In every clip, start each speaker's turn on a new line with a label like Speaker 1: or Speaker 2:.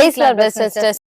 Speaker 1: Price Lord
Speaker 2: sisters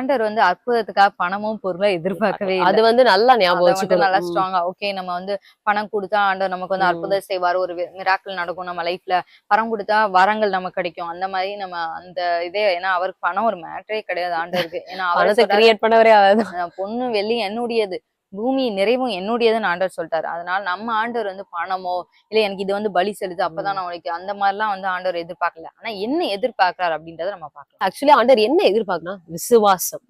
Speaker 2: ஆண்டவர் வந்து அற்புதத்துக்காக பணமும் பொருளும் எதிர்பார்க்கவே
Speaker 1: அது வந்து நல்லா ஞாபகம் வச்சுக்கணும்.
Speaker 2: நல்லா. ஸ்ட்ராங்கா ஓகே நம்ம வந்து பணம் கொடுத்தா ஆண்டவர் நமக்கு வந்து. அற்புதம் செய்வார். ஒரு மிராக்கள் நடக்கும் நம்ம லைஃப்ல பணம் கொடுத்தா வரங்கள் நமக்கு கிடைக்கும். அந்த மாதிரி நம்ம அந்த இதே ஏன்னா அவருக்கு பணம் ஒரு மேட்டரே கிடையாது ஆண்டவருக்கு. ஏன்னா அவர்
Speaker 1: கிரியேட் பண்ணவரே அவர்
Speaker 2: "அஹ் பொண்ணு வெள்ளி என்னுடையது. பூமி நிறைவும் என்னுடையதுன்னு ஆண்டவர் சொல்லிட்டாரு. அதனால நம்ம ஆண்டவர் வந்து பணமோ இல்ல எனக்கு இது வந்து பலி செலுத்து அப்பதான் நான் உனக்கு அந்த மாதிரிலாம் வந்து ஆண்டவர் எதிர்பார்க்கல. ஆனா என்ன எதிர்பார்க்கறாரு அப்படின்றத நம்ம பார்க்கலாம்.
Speaker 1: ஆக்சுவலி ஆண்டவர் என்ன எதிர்பார்க்கணும் விசுவாசம்.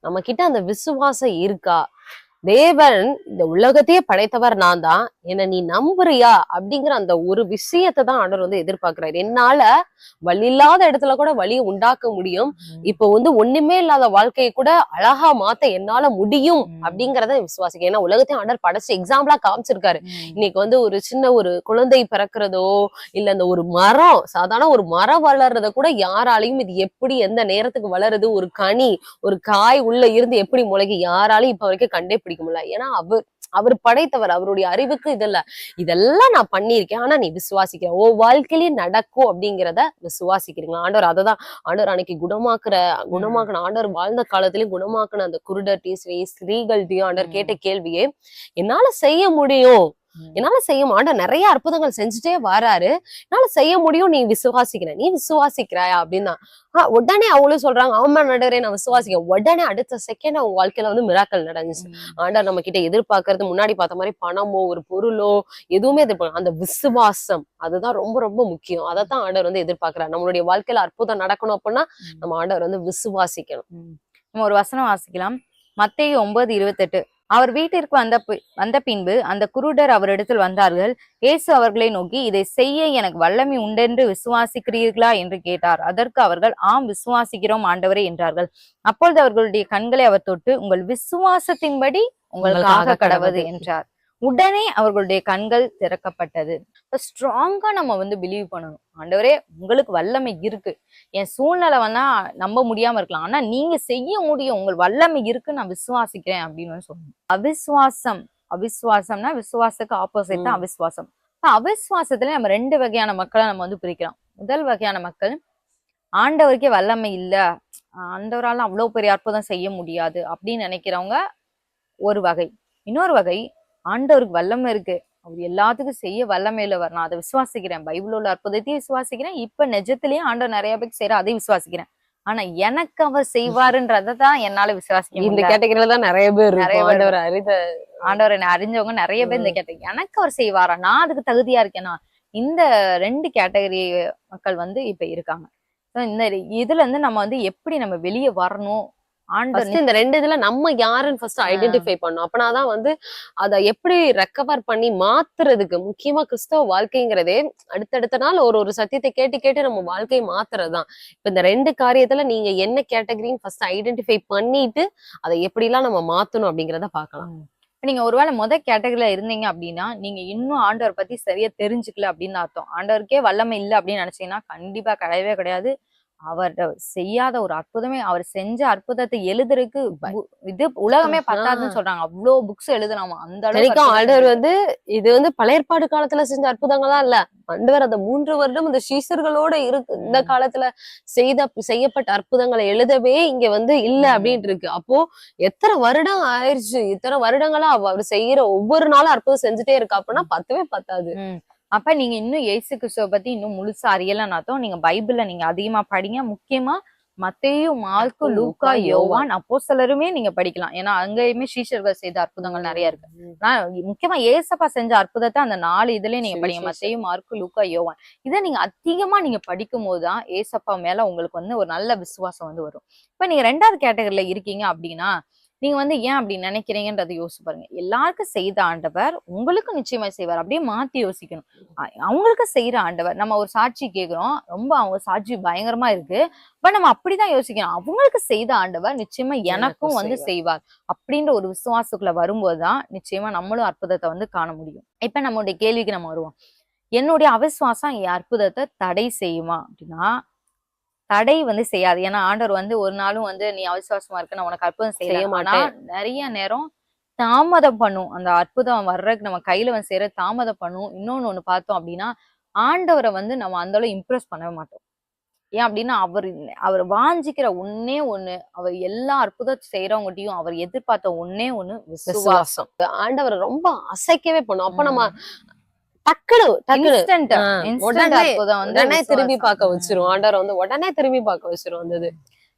Speaker 1: நம்ம கிட்ட அந்த விசுவாசம் இருக்கா? தேவன் இந்த உலகத்தையே படைத்தவர் நான் தான். என்ன நீ நம்புறியா? அப்படிங்கிற அந்த ஒரு விஷயத்தை தான் ஆண்டவர் வந்து எதிர்பார்க்கிறாரு. என்னால வழி இல்லாத இடத்துல கூட வழியை உண்டாக்க முடியும். இப்போ வந்து ஒண்ணுமே இல்லாத வாழ்க்கையை கூட அழகா மாத்த என்னால முடியும். அப்படிங்கறத விசுவாசிக்க ஏன்னா உலகத்தையும் ஆண்டவர் படைச்சு எக்ஸாம்பிளா காமிச்சிருக்காரு. இன்னைக்கு வந்து ஒரு சின்ன ஒரு குழந்தை பிறக்கிறதோ இல்ல அந்த ஒரு மரம் சாதாரண ஒரு மரம் வளர்றத கூட யாராலையும் இது எப்படி எந்த நேரத்துக்கு வளருது? ஒரு கனி ஒரு காய் உள்ள இருந்து எப்படி முளைக்கும் யாராலையும் இப்ப வரைக்கும் கண்டே பிடிக்க முடியல ஏன்னா அவர் அவர் படைத்தவர் அவருடைய அறிவுக்கு இதல்ல. இதெல்லாம் நான் பண்ணியிருக்கேன். ஆனா நீ விசுவாசிக்கிற ஓ வாழ்க்கையிலயும் நடக்கும் அப்படிங்கிறத விசுவாசிக்கிறீங்களா? ஆண்டவர் அததான். ஆண்டவர் அன்னைக்கு குணமாக்குற குணமாக்குன ஆண்டவர் வாழ்ந்த காலத்திலயும் குணமாக்குன அந்த குருடர்டையும் சரி ஸ்திரீகள்டையும் ஆண்டவர் கேட்ட கேள்வியே என்னால செய்ய முடியும். என்னால செய்ய ஆண்டவர் நிறைய அற்புதங்கள் செஞ்சுட்டே வராரு. என்னால செய்ய முடியும் நீ விசுவாசிக்கிற. நீ விசுவாசிக்கிறாயா அப்படின்னா ஆஹ் உடனே அவங்களும் சொல்றாங்க ஆமா நடரே நான் விசுவாசிக்கிறேன். உடனே அடுத்த செகண்ட் அவங்க வாழ்க்கையில வந்து மிராக்கள் நடந்துச்சு. ஆண்டவர் நம்ம கிட்ட எதிர்பார்க்கறது முன்னாடி பார்த்த மாதிரி பணமோ ஒரு பொருளோ எதுவுமே எதிர்பார்க்க அந்த விசுவாசம் அதுதான் ரொம்ப ரொம்ப முக்கியம். அதை தான் ஆண்டவர் வந்து எதிர்பார்க்கிறார். நம்மளுடைய வாழ்க்கையில அற்புதம் நடக்கணும் அப்படின்னா நம்ம ஆண்டவர் வந்து விசுவாசிக்கணும்.
Speaker 2: நம்ம ஒரு வசனம் வாசிக்கலாம். மத்தேயு ஒன்பது இருபத்தெட்டு. அவர் வீட்டிற்கு வந்த வந்த பின்பு அந்த குருடர் அவரிடத்தில் வந்தார்கள். இயேசு அவர்களை நோக்கி இதை செய்ய எனக்கு வல்லமை உண்டென்று விசுவாசிக்கிறீர்களா? என்று கேட்டார். அதற்கு அவர்கள் ஆம் விசுவாசிக்கிறோம் ஆண்டவரே என்றார்கள். அப்பொழுது அவர்களுடைய கண்களை அவர் தொட்டு உங்கள் விசுவாசத்தின்படி உங்களுக்காக கடவது. என்றார். உடனே அவர்களுடைய கண்கள் திறக்கப்பட்டது. ஸ்ட்ராங்கா நம்ம வந்து பிலீவ் பண்ணணும். ஆண்டவரே உங்களுக்கு வல்லமை இருக்கு. என் சூழ்நிலை வேணா நம்ப முடியாம இருக்கலாம். ஆனா நீங்க செய்ய முடியும். உங்கள் வல்லமை இருக்கு நான் விசுவாசிக்கிறேன் அப்படின்னு சொல்லணும். அவிசுவாசம். அவிசுவாசம்னா விசுவாசத்துக்கு ஆப்போசிட் தான். அவிசுவாசம். இப்ப அவிசுவாசத்துல நம்ம ரெண்டு வகையான மக்களை நம்ம வந்து பிரிக்கலாம். முதல் வகையான மக்கள் ஆண்டவருக்கே வல்லமை இல்ல. ஆண்டவரால அவ்வளவு பெரிய அற்புதம் செய்ய முடியாது அப்படின்னு நினைக்கிறவங்க ஒரு வகை. இன்னொரு வகை ஆண்டவருக்கு வல்லமை இருக்கு. அவர் எல்லாத்துக்கும் செய்ய வல்லமையில வரணும். அதை விசுவாசிக்கிறேன். பைபிள் உள்ள அற்புதத்தையும் விசுவாசிக்கிறேன். இப்ப நிஜத்திலயும் ஆண்டவர் நிறைய பேருக்கு செய்யற அதை விசுவாசிக்கிறேன். ஆனா எனக்கு அவர் செய்வாருன்றதை தான் என்னால விசுவாசிக்க
Speaker 1: இந்த கேட்டகரியில தான் நிறைய பேர்
Speaker 2: நிறைய
Speaker 1: ஆண்டவர் அறித
Speaker 2: ஆண்டவர் என்ன அறிஞ்சவங்க நிறைய பேர் இந்த கேட்டகரி. எனக்கு அவர் செய்வாரா? நான் அதுக்கு தகுதியா இருக்கேனா? இந்த ரெண்டு கேட்டகரி மக்கள் வந்து இப்ப இருக்காங்க. இந்த இதுல இருந்து நம்ம வந்து எப்படி நம்ம வெளியே வரணும்?
Speaker 1: இந்த ரெண்டு இதுல நம்ம யாருன்னு ஃபர்ஸ்ட் ஐடென்டிஃபை பண்ணணும். அப்பனாதான் வந்து அத எப்படி ரெக்கவர் பண்ணி மாத்துறதுக்கு முக்கியமா கிறிஸ்தவ வாழ்க்கைங்கிறதே அடுத்தடுத்த நாள் ஒரு ஒரு சத்தியத்தை கேட்டு கேட்டு நம்ம வாழ்க்கையை மாத்துறதுதான். இப்ப இந்த ரெண்டு காரியத்துல நீங்க என்ன கேட்டகரின்னு ஃபர்ஸ்ட் ஐடென்டிஃபை பண்ணிட்டு அதை எப்படிலாம் நம்ம மாத்தணும் அப்படிங்கறத பார்க்கலாம்.
Speaker 2: இப்ப நீங்க ஒருவேளை முத கேட்டகரியில இருந்தீங்க அப்படின்னா நீங்க இன்னும் ஆண்டவர் பத்தி சரியா தெரிஞ்சுக்கல அப்படின்னு அர்த்தம். ஆண்டவருக்கே வல்லமை இல்லை அப்படின்னு நினைச்சீங்கன்னா கண்டிப்பா கிடையவே கிடையாது. அவர் செய்யாத ஒரு அற்புதமே அவர் செஞ்ச அற்புதத்தை எழுதுறதுக்கு இது உலகமே. பத்தாதுன்னு சொல்றாங்க அவ்வளோ புக்ஸ் எழுதலாமா அந்த அளவுக்கு
Speaker 1: ஆண்டவர் வந்து இது வந்து பழைய ஏற்பாடு காலத்துல செஞ்ச அற்புதங்களா இல்ல ஆண்டவர் அந்த மூன்று வருடம் அந்த சீசர்களோட இருக்கு இந்த. காலத்துல செய்த செய்யப்பட்ட அற்புதங்களை எழுதவே இங்க வந்து இல்ல. அப்படின்ட்டு இருக்கு அப்போ எத்தனை வருடம் ஆயிடுச்சு இத்தனை வருடங்களா அவ- அவர் செய்யற ஒவ்வொரு நாளும் அற்புதம் செஞ்சுட்டே இருக்கா அப்படின்னா பத்தவே பத்தாது.
Speaker 2: அப்ப நீங்க இன்னும் இயேசு கிறிஸ்துவ பத்தி இன்னும் முழுசா அறியலனாத்தான் நீங்க பைபிள்ல நீங்க அதிகமா படிங்க. முக்கியமா மத்தேயு மார்க்கு லூக்கா யோவான். அப்போஸ்தலருமே நீங்க படிக்கலாம். ஏன்னா அங்கேயுமே சீஷர்கள் செய்த அற்புதங்கள் நிறைய இருக்கு. நான் முக்கியமா ஏசப்பா செஞ்ச அற்புதத்தை அந்த நாலு இதுலயே நீங்க படிங்க.
Speaker 1: சுவிசேஷம்.
Speaker 2: மத்தேயு மார்க்கு லூக்கா யோவான். இதை நீங்க அதிகமா நீங்க படிக்கும் போதுதான் ஏசப்பா மேல உங்களுக்கு வந்து ஒரு நல்ல விசுவாசம் வந்து வரும். இப்ப நீங்க ரெண்டாவது கேட்டகரியில இருக்கீங்க அப்படின்னா நீங்க வந்து ஏன் அப்படி நினைக்கிறீங்கன்றதை யோசிச்சு பாருங்க. எல்லாருக்கும் செய்த ஆண்டவர் உங்களுக்கு நிச்சயமா செய்வார். அப்படியே மாத்தி யோசிக்கணும். அவங்களுக்கு செய்யற ஆண்டவர். நம்ம ஒரு சாட்சி கேக்குறோம். ரொம்ப அவங்க சாட்சி பயங்கரமா இருக்கு. பட் நம்ம அப்படிதான் யோசிக்கணும். அவங்களுக்கு செய்த ஆண்டவர் நிச்சயமா எனக்கும் வந்து
Speaker 1: செய்வார்.
Speaker 2: செய்வார். அப்படின்ற ஒரு விசுவாசத்துக்குள்ள வரும்போதுதான் நிச்சயமா நம்மளும் அற்புதத்தை வந்து காண முடியும். இப்ப நம்மளுடைய கேள்விக்கு நம்ம வருவோம். என்னுடைய அவிசுவாசம் என் அற்புதத்தை தடை செய்யுமா? அப்படின்னா தடை வந்து செய்யாது. ஏன்னா ஆண்டவர் வந்து ஒரு நாளும் வந்து நீ அவிசுவாசமா இருக்க நான் உனக்கு அற்புதம்
Speaker 1: செய்ய மாட்டேன்.
Speaker 2: நிறைய நேரம் தாமதம் பண்ணும். அந்த அற்புதம் வர்றதுக்கு நம்ம கையில வந்து சேர தாமதம் பண்ணும். இன்னொன்னு ஒண்ணு பார்த்தோம் அப்படின்னா ஆண்டவரை வந்து நம்ம அந்த அளவு இம்ப்ரெஸ் பண்ணவே மாட்டோம். ஏன் அப்படின்னா அவர் அவர் வாஞ்சிக்கிற ஒண்ணே ஒண்ணு அவர் எல்லா அற்புதம் செய்யறவங்ககிட்டயும் அவர் எதிர்பார்த்த ஒண்ணே ஒண்ணு விசுவாசம்.
Speaker 1: ஆண்டவரை ரொம்ப அசைக்கவே பண்ணும். அப்ப நம்ம டக்குனு உடனே திரும்பி. பார்க்க வச்சிரும். ஆண்டவர் வந்து உடனே திரும்பி பார்க்க வச்சிரும் அந்த இது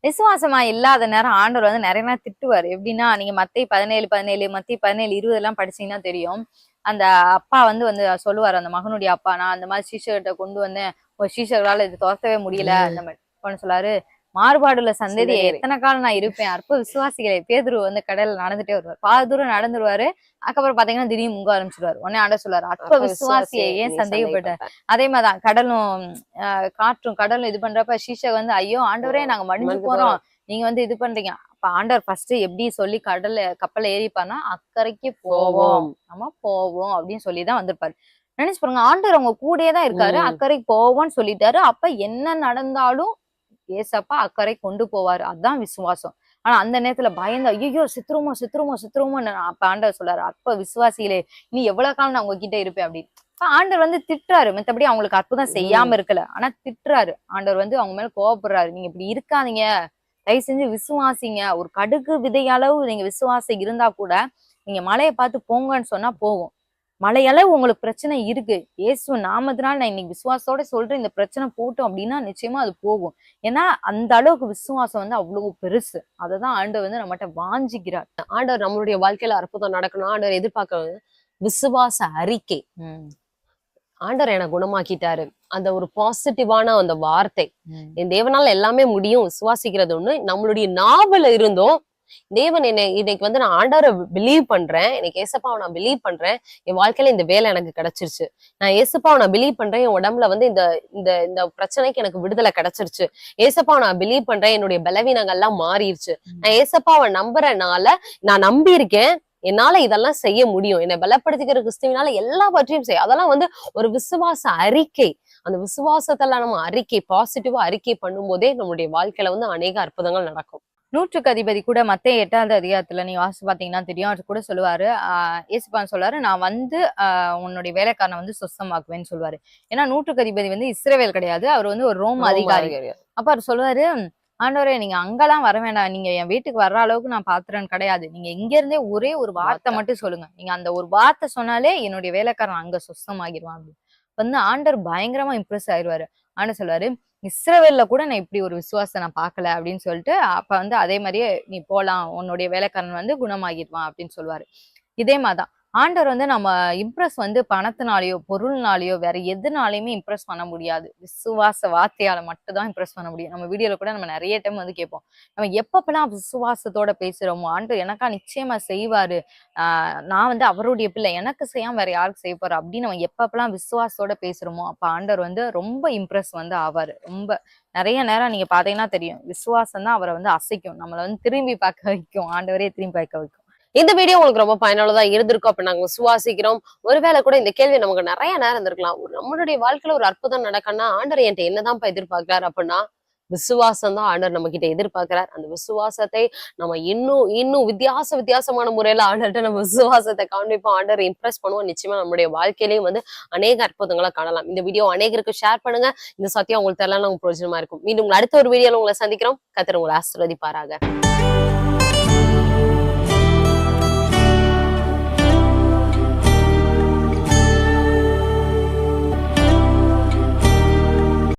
Speaker 2: விசுவாசமா இல்லாத நேரம் ஆண்டவர் வந்து நிறைய நேரம் திட்டுவார். எப்படின்னா நீங்க மத்திய பதினேழு பதினேழு மத்திய பதினேழு இருபது எல்லாம் படிச்சீங்கன்னா தெரியும். அந்த அப்பா வந்து வந்து சொல்லுவார் அந்த மகனுடைய அப்பா நான் அந்த மாதிரி சீஷர்கிட்ட கொண்டு வந்தேன். ஒரு சீஷர்களால இது துரத்தவே முடியல. அந்த மாதிரி. சொல்லாரு மாறுபாடுள்ள சந்ததி. எத்தனை காலம் நான் இருப்பேன்? அற்ப விசுவாசிகளே பேதுரு வந்து கடல்ல நடந்துட்டே வருவார். பாதி தூரம் நடந்துருவாரு அதுக்கப்புறம் பாத்தீங்கன்னா திடீர்னு முங்க ஆரம்பிச்சிருவாரு. உடனே ஆண்ட சொல்லுவாரு அற்ப விசுவாசியை ஏன்
Speaker 1: நீ
Speaker 2: சந்தேகப்பட்ட?
Speaker 1: சந்தேகப்பட்ட.
Speaker 2: அதே மாதிரிதான் கடலும் காற்றும் கடலும் இது பண்றப்ப சீஷக் வந்து ஐயோ ஆண்டவரே நாங்க மடிஞ்சு போறோம். நீங்க வந்து இது பண்றீங்க. அப்ப ஆண்டவர் ஃபர்ஸ்ட் எப்படி சொல்லி கடல்ல கப்பல்ல ஏறிப்பார்னா அக்கறைக்கு போவோம். நம்ம போவோம் அப்படின்னு சொல்லிதான் வந்திருப்பாரு. நினைச்சு பாருங்க ஆண்டவர் அவங்க கூடயே தான் இருக்காரு. அக்கறைக்கு போவோம்னு சொல்லிட்டாரு. அப்ப என்ன நடந்தாலும் ஏசப்பா அக்கறை கொண்டு போவாரு. அதான் விசுவாசம். ஆனா அந்த நேரத்துல பயந்து ஐயோ சித்திரமோ சித்திரமோ சித்திரமோ அப்ப ஆண்டவர் சொல்றாரு அப்ப விசுவாசிகளே நீ எவ்வளவு காலம் நான் உங்ககிட்ட இருப்பேன்? அப்படின்னு. அப்ப ஆண்டவர் வந்து திட்டுறாரு. மத்தபடி அவங்களுக்கு அற்புதம் செய்யாம இருக்கல. ஆனா திட்டுறாரு. ஆண்டவர் வந்து அவங்க மேல கோவப்படுறாரு. நீங்க இப்படி இருக்காதீங்க. தயவு செஞ்சு விசுவாசிங்க. ஒரு கடுகு விதையளவு நீங்க விசுவாசம் இருந்தா கூட நீங்க மலையை பார்த்து போங்கன்னு சொன்னா போகும். மலையளவு உங்களுக்கு பிரச்சனை இருக்கு. இயேசு நாமத்தினால நான் இன்னைக்கு விசுவாசத்தோட சொல்றேன் இந்த பிரச்சனை போட்டோம் அப்படின்னா நிச்சயமா அது போகும். ஏன்னா அந்த அளவுக்கு விசுவாசம் வந்து அவ்வளவு பெருசு. அததான் ஆண்டவர் வந்து நம்மகிட்ட வாஞ்சிக்கிறார்
Speaker 1: ஆண்டவர் நம்மளுடைய வாழ்க்கையில அற்புதம் நடக்கணும். ஆண்டவர் எதிர்பார்க்க விசுவாச அறிக்கை. ஆண்டவர் என்னை குணமாக்கிட்டாரு. அந்த ஒரு பாசிட்டிவான அந்த வார்த்தை. என் தேவனால எல்லாமே முடியும். விசுவாசிக்கிறது ஒண்ணு. நம்மளுடைய நாவல இருந்தும் தேவன் என்னை இன்னைக்கு வந்து நான் ஆண்டவரை பிலீவ் பண்றேன். எனக்கு ஏசப்பாவை நான் பிலீவ் பண்றேன். என் வாழ்க்கையில இந்த வேலை எனக்கு கிடைச்சிருச்சு. நான் ஏசப்பாவை நான் பிலீவ் பண்றேன். என் உடம்புல வந்து இந்த இந்த இந்த பிரச்சனைக்கு எனக்கு விடுதலை கிடைச்சிருச்சு. ஏசப்பாவை நான் பிலீவ் பண்றேன். என்னுடைய பலவீனங்கள்லாம் மாறிடுச்சு நான் ஏசப்பாவை நம்புறனால நான் நம்பி இருக்கேன் என்னால இதெல்லாம் செய்ய முடியும். என்னை பலப்படுத்திக்கிற கிறிஸ்துவினால எல்லாவற்றையும் செய்ய அதெல்லாம் வந்து ஒரு விசுவாச அறிக்கை. அந்த விசுவாசத்துல நம்ம அறிக்கை பாசிட்டிவா அறிக்கை பண்ணும்போதே நம்மளுடைய வாழ்க்கையில வந்து அநேக அற்புதங்கள் நடக்கும்.
Speaker 2: நூற்றுக்கு அதிபதி கூட மத்திய எட்டாவது அதிகாரத்துல நீ வாசிச்சு பாத்தீங்கன்னா தெரியும். அவர் கூட சொல்லுவாரு. ஆஹ் ஏசுப்பான் சொல்லுவாரு நான் வந்து ஆஹ் உன்னுடைய வேலைக்காரனை வந்து சுத்தமாக்குவேன்னு சொல்லுவாரு. ஏன்னா நூற்றுக்கு அதிபதி வந்து இஸ்ரவேல் கிடையாது. அவர் வந்து ஒரு ரோம் அதிகாரி. அப்ப அவர் சொல்லுவாரு ஆண்டவரே நீங்க அங்கெல்லாம் வர வேண்டாம். நீங்க என் வீட்டுக்கு வர்ற அளவுக்கு நான் பாத்திரன் கிடையாது. நீங்க இங்க இருந்தே ஒரே ஒரு வார்த்தை. மட்டும் சொல்லுங்க. நீங்க அந்த ஒரு வார்த்தை சொன்னாலே என்னுடைய வேலைக்காரன் அங்க சுத்தமாகிடுவான் அப்படின்னு வந்து ஆண்டவர் பயங்கரமா இம்ப்ரெஸ் ஆயிடுவாரு ஆண்டவர் சொல்லுவாரு இஸ்ரவேல்ல கூட நான் இப்படி ஒரு விசுவாசத்தை நான் பார்க்கல அப்படின்னு சொல்லிட்டு அப்ப வந்து அதே மாதிரியே நீ போலாம் உன்னுடைய வேலைக்காரன் வந்து குணமாகிடுவான் அப்படின்னு சொல்லுவாரு. இதே மாதிரிதான். ஆண்டவர் வந்து நம்ம இம்ப்ரெஸ் வந்து பணத்தினாலேயோ பொருள்னாலேயோ வேற எதுனாலையுமே இம்ப்ரெஸ் பண்ண முடியாது. விசுவாச வார்த்தையால மட்டும் தான் இம்ப்ரெஸ் பண்ண முடியும். நம்ம வீடியோல கூட நம்ம நிறைய டைம் வந்து கேட்போம். நம்ம எப்பப்பெல்லாம் விசுவாசத்தோட பேசுறோமோ ஆண்டவர் எனக்கா நிச்சயமா செய்வாரு. ஆஹ் நான் வந்து அவருடைய பிள்ளை எனக்கு செய்யாம வேற யாருக்கு செய்ய போறா அப்படின்னு நம்ம எப்பப்பெல்லாம் விசுவாசத்தோட பேசுறோமோ அப்ப ஆண்டவர் வந்து ரொம்ப இம்ப்ரெஸ் வந்து ஆவாரு. ரொம்ப நிறைய நேரம் நீங்க பாத்தீங்கன்னா தெரியும். விசுவாசம் தான் அவரை வந்து அசைக்கும். நம்மளை வந்து திரும்பி பார்க்க வைக்கும். ஆண்டவரே திரும்பி பார்க்க வைக்கும்.
Speaker 1: இந்த வீடியோ உங்களுக்கு ரொம்ப பயனுள்ளதா இருந்திருக்கும் அப்ப நாங்க சுவாசிக்கிறோம் ஒருவேளை கூட இந்த கேள்வி நமக்கு நிறைய நேரம் இருந்திருக்கலாம். ஒரு நம்மளுடைய வாழ்க்கையில ஒரு அற்புதம் நடக்கணும்னா ஆண்டர் என்கிட்ட என்னதான் எதிர்பார்க்கிறார் அப்படின்னா விசுவாசம் தான் ஆண்டர் நம்ம கிட்ட எதிர்பார்க்கிறார். அந்த விசுவாசத்தை நம்ம இன்னும் இன்னும் வித்தியாச வித்தியாசமான முறையில ஆண்டர்கிட்ட நம்ம விசுவாசத்தை காண்பிப்போம். ஆண்டர் இம்ப்ரெஸ் பண்ணுவோம். நிச்சயமா நம்மளுடைய வாழ்க்கையிலையும் வந்து அநேக அற்புதங்களை காணலாம். இந்த வீடியோ அநேகருக்கு ஷேர் பண்ணுங்க. இந்த சத்தியம் உங்களுக்கு தெரியலாம் உங்களுக்கு பிரயோஜனமா இருக்கும். மீண்டும் உங்களை அடுத்த ஒரு வீடியோல உங்களை சந்திக்கிறோம். கத்திர உங்களை ஆசிர்வதிப்பாராக.